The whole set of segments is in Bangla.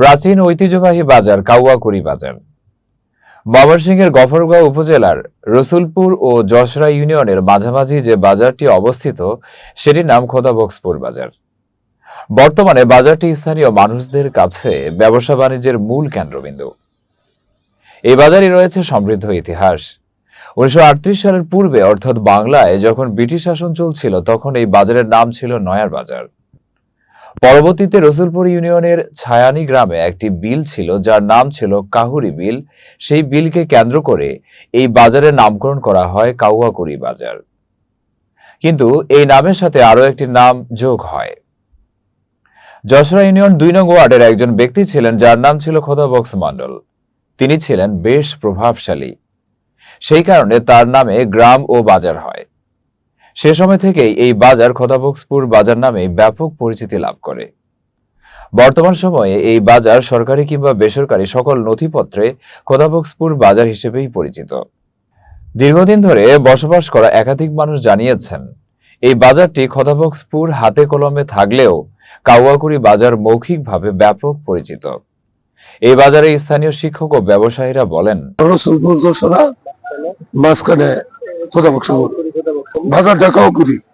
প্রাচীন ঐতিহ্যবাহী বাজার কাউয়াকুড়ি বাজার। ময়মনসিংহের গফরগাঁও উপজেলার রসুলপুর ও যশরা ইউনিয়নের মাঝামাঝি যে বাজারটি অবস্থিত, সেটির নাম খোদাবক্সপুর বাজার। বর্তমানে বাজারটি স্থানীয় মানুষদের কাছে ব্যবসা বাণিজ্যের মূল কেন্দ্রবিন্দু। এই বাজারে রয়েছে সমৃদ্ধ ইতিহাস। উনিশশো আটত্রিশ সালের পূর্বে অর্থাৎ বাংলায় যখন ব্রিটিশ শাসন চলছিল, তখন এই বাজারের নাম ছিল নয়ার বাজার। পরবর্তীতে রসুলপুর ইউনিয়নের ছায়ানি গ্রামে একটি বিল ছিল, যার নাম ছিল কাহুরি বিল। সেই বিলকে কেন্দ্র করে এই বাজারের নামকরণ করা হয় কাউয়াকুড়ি বাজার। কিন্তু এই নামের সাথে আরও একটি নাম যোগ হয়। যশোরা ইউনিয়ন দুই নং ওয়ার্ডের একজন ব্যক্তি ছিলেন, যার নাম ছিল খোদাবক্স মণ্ডল। তিনি ছিলেন বেশ প্রভাবশালী। সেই কারণে তার নামে গ্রাম ও বাজার হয়। সে সময় থেকেই এই বাজার খোদাবক্সপুর বাজার নামে ব্যাপক পরিচিতি লাভ করে। বর্তমান সময়ে এই বাজার সরকারি কিংবা বেসরকারি সকল নথিপত্রে খোদাবক্সপুর বাজার হিসেবেই পরিচিত। দীর্ঘদিন ধরে বসবাস করা একাধিক মানুষ জানিয়েছেন, এই বাজারটি খোদাবক্সপুর হাতে কলমে থাকলেও কাউয়াকুড়ি বাজার মৌখিকভাবে ব্যাপক পরিচিত। এই বাজারে স্থানীয় শিক্ষক ও ব্যবসায়ীরা বলেন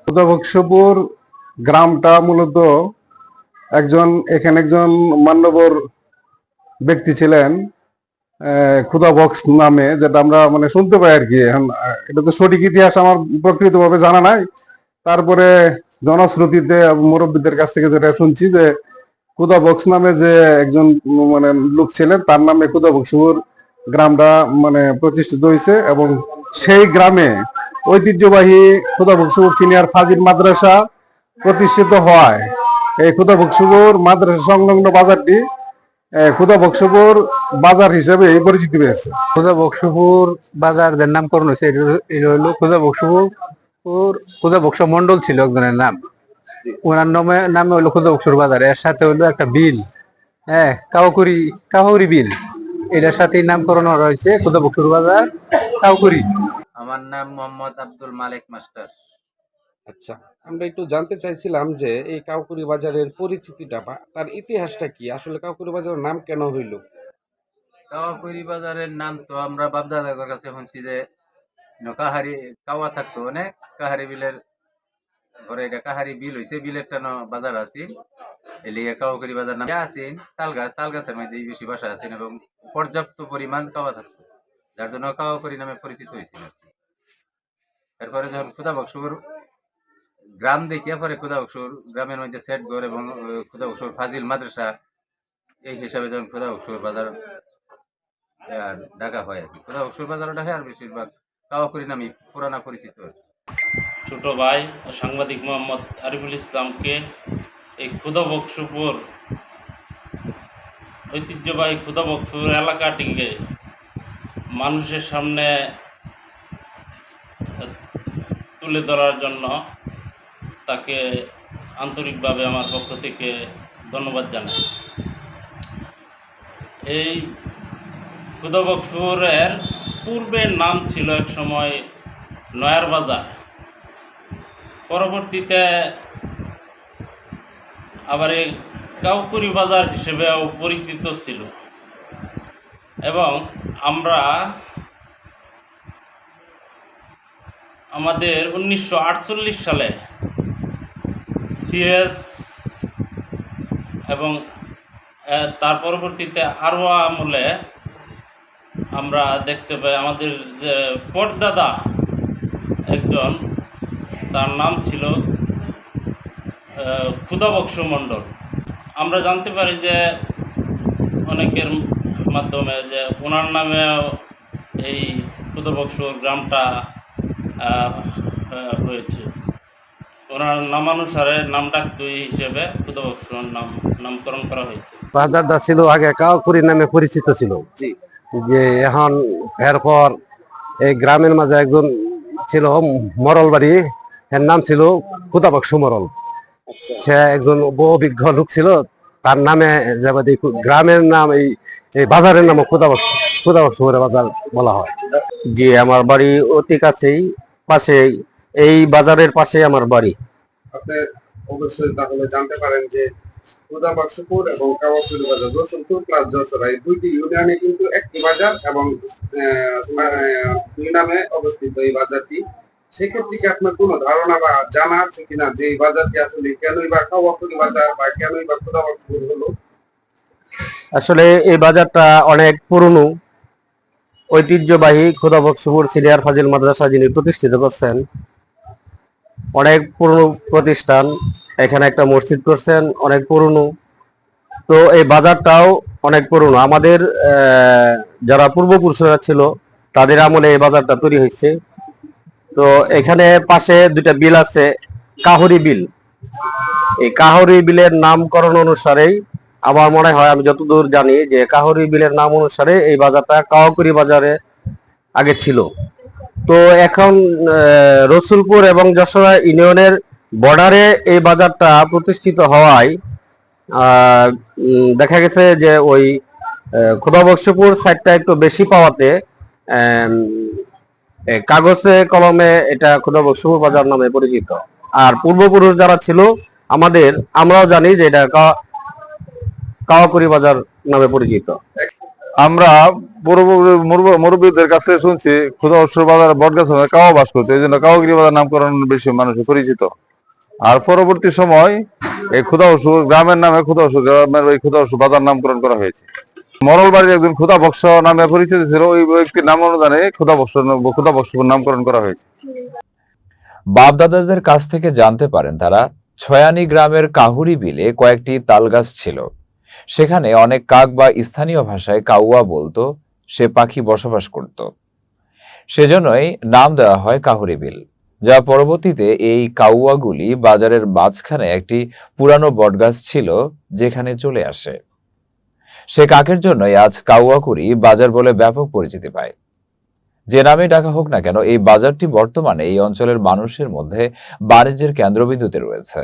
খোদাবক্সপুর গ্রামটা মূলত একজন, এখানে একজন মান্যবর ব্যক্তি ছিলেন খুদা বক্স নামে, যেটা আমরা মানে শুনতে পাই আর কি এখন, এটা তো সঠিক ইতিহাস আমার প্রকৃতভাবে জানা নাই। তারপরে জনশ্রুতিতে মুরব্বীদের কাছ থেকে যেটা শুনছি যে কুদা বক্স নামে যে একজন মানে লোক ছিলেন, তার নামে কুদা বক্সপুর গ্রামটা মানে প্রতিষ্ঠিত হয়েছে এবং সেই গ্রামে ঐতিহ্যবাহী খুদা বক্সপুর সিনিয়র ফাজিল মাদ্রাসা প্রতিষ্ঠিত হয়। এই খুদা বক্সপুর মাদ্রাসা সংলগ্ন বাজারটি খুদা বক্সপুর বাজার হিসেবে পরিচিতি পেয়েছে। খুদা বক্সপুর বাজার যার নামকরণ হয়েছে এটা হলো- খুদা বক্সপুর খুদা বক্স মন্ডল ছিল একজনের নাম। ওনার নামে নামে হলো খুদা বক্সপুর বাজার এর সাথে হলো একটা বিল। হ্যাঁ কাউকুরি কাউরি বিল। এটার সাথে নামকরণ করা হয়েছে খুদা বক্সপুর বাজার কাউকুরি। আমার নাম মোহাম্মদ আব্দুল মালিক মাস্টার। আচ্ছা আমরা একটু জানতে চাইছিলাম যে এই কাউকুরি বাজারের পরিচিতিটা বা তার ইতিহাসটা কি? আসলে কাউকুরি বাজারের নাম কেন হইল? কাওয়াকুড়ি বাজারের নাম তো আমরা বাপদাদার কাছে শুনছি যে কাহারি কাওয়া থাকতো অনেক কাহারি বিলের ঘরে এটা কাহারি বিল হয়েছে বিলের টানো বাজার আছিল এলিগে কাওয়াকুড়ি বাজার নাম আছেন তাল গাছ তাল গাছের মধ্যে বেশি বাসা আছেন এবং পর্যাপ্ত পরিমাণ কাওয়া থাকতো যার জন্য কাওয়াকুড়ি নামে পরিচিত হয়েছিল। এরপরে যখন খুদা বক্সুর গ্রাম দেখিয়া পরে খুদা বক্সুর গ্রামের মধ্যে সেট ঘর এবং খুদা বক্সুর ফাজিল মাদ্রাসা, এই হিসাবে যখন খুদা বক্সুর বাজার ডাকা হয় আর কি। খুদা বক্সুর বাজার ডাকে আর বেশিরভাগ কাওয়াকুড়ি নামে পুরানা পরিচিত ছোট ভাই সাংবাদিক মোহাম্মদ আরিফুল ইসলামকে এই ক্ষুদা বক্সপুর ঐতিহ্যবাহী ক্ষুদা বক্সপুর এলাকাটিকে মানুষের সামনে তুলে ধরার জন্য তাকে আন্তরিকভাবে আমার পক্ষ থেকে ধন্যবাদ জানাই। এই ক্ষুদা বক্সপুরের পূর্বের নাম ছিল এক সময় নয়ার বাজার। পরবর্তীতে আবার এই কাউকুরি বাজার হিসেবেও পরিচিত ছিল। এবং আমরা আমাদের উনিশশো আটচল্লিশ সালে সিএস এবং তার পরবর্তীতে আরও আমলে আমরা দেখতে পাই আমাদের যে পরদাদা একজন, তার নাম ছিল ক্ষুদাবক্স মণ্ডল। আমরা জানতে পারি যে অনেকের মাধ্যমে যে ওনার নামেও এই ক্ষুদাবক্স গ্রামটা হয়েছে। ওনার নামানুসারে নাম ডাকতুই হিসেবে নাম নামকরণ করা হয়েছে। বাজারটা ছিল আগে কাউকুরি নামে পরিচিত ছিল। যে এখন এরপর এই গ্রামের মাঝে একজন ছিল মরল বাড়ি এর নাম ছিল খুদাবক্স মরল। সে একজন বহু অভিজ্ঞ লোক ছিল তার নামে যেবাদি গ্রামের নাম এই এই বাজারের নাম খুদাবক্স খুদাবক্স বাজার বলা হয়। জি আমার বাড়ি অতি কাছেই পাশে এই বাজারের পাশে আমার বাড়ি। আপনি অবশ্যই তাহলে জানতে পারেন যে উদাবাক্সপুর এবং কাওয়াপুর বাজার রসুলপুর প্লাস যশোরা এই দুইটি ইউনিয়নে কিন্তু একটি বাজার এবং দুই নামে অবস্থিত এই বাজারটি। সেক্ষেত্রে কি আপনার কোনো ধারণা বা জানা আছে কিনা যে এই বাজারটি আসলে কেনই বা কাওয়াপুরি বাজার বা কেনই বা খুদাবাক্সপুর হলো? আসলে এই বাজারটা অনেক পুরনো। ঐতিহ্যবাহী খোদাবক্সপুর সিনিয়র ফাজিল মাদ্রাসা যিনি প্রতিষ্ঠিত করছেন, অনেক পুরনো প্রতিষ্ঠান, এখানে একটা মসজিদ করছেন, অনেক পুরনো। তো এই বাজারটাও অনেক পুরনো। আমাদের যারা পূর্বপুরুষরা ছিল, তাদের আমলে এই বাজারটা তৈরি হয়েছে। তো এখানে পাশে দুইটা বিল আছে, কাহরি বিল। এই কাহরি বিলের নামকরণ অনুসারেই আমার মনে হয়, আমি যতদূর জানি যে কাহরি বিলের নাম অনুসারে এই বাজারটা কাওয়াকুড়ি বাজারে আগে ছিল। তো এখন রসুলপুর এবং যশোরা ইউনিয়নের বর্ডারে এই বাজারটা প্রতিষ্ঠিত হওয়ায় দেখা গেছে যে ওই খোদাবক্সপুর সাইডটা একটু বেশি পাওয়াতে কাগজে, কলমে এটা খোদাবক্সপুর বাজার নামে পরিচিত। আর পূর্বপুরুষ যারা ছিল আমাদের, আমরাও জানি যে এটা কাওয়াকুড়ি বাজার নামে পরিচিত। আমরা মুরব্বীদের কাছে শুনছি খুদা অসুর বাজার বটগাছ কাওয়া বাস করতে এই জন্য কাওয়াগিরি বাজার নামকরণ বেশি মানুষ পরিচিত। আর পরবর্তী সময় এই খুদা অসুর গ্রামের নামে খুদা অসুর গ্রামের ওই খুদা অসুর বাজার নামকরণ করা হয়েছে। মরল বাড়ির একজন খুদা বক্স নামে পরিচিত ছিল, ওই ব্যক্তির নাম অনুদানে খুদা বক্স খুদা বক্স নামকরণ করা হয়েছে। বাপদাদাদের কাছ থেকে জানতে পারেন তারা, ছয়ানি গ্রামের কাহুরি বিলে কয়েকটি তালগাছ ছিল। সেখানে অনেক কাক বা স্থানীয় ভাষায় কাউয়া বলতো, সে পাখি বসবাস করত। সেজন্যই নাম দেওয়া হয় কাহুরি বিল যা পরবর্তীতে এই কাউয়াগুলি বাজারের মাঝখানে একটি পুরানো বটগাছ ছিল যেখানে চলে আসে। সে কাকের জন্যই আজ কাউয়াকুড়ি বাজার বলে ব্যাপক পরিচিতি পায়। যে নামে ডাকা হোক না কেন, এই বাজারটি বর্তমানে এই অঞ্চলের মানুষের মধ্যে বাণিজ্যের কেন্দ্রবিন্দুতে রয়েছে।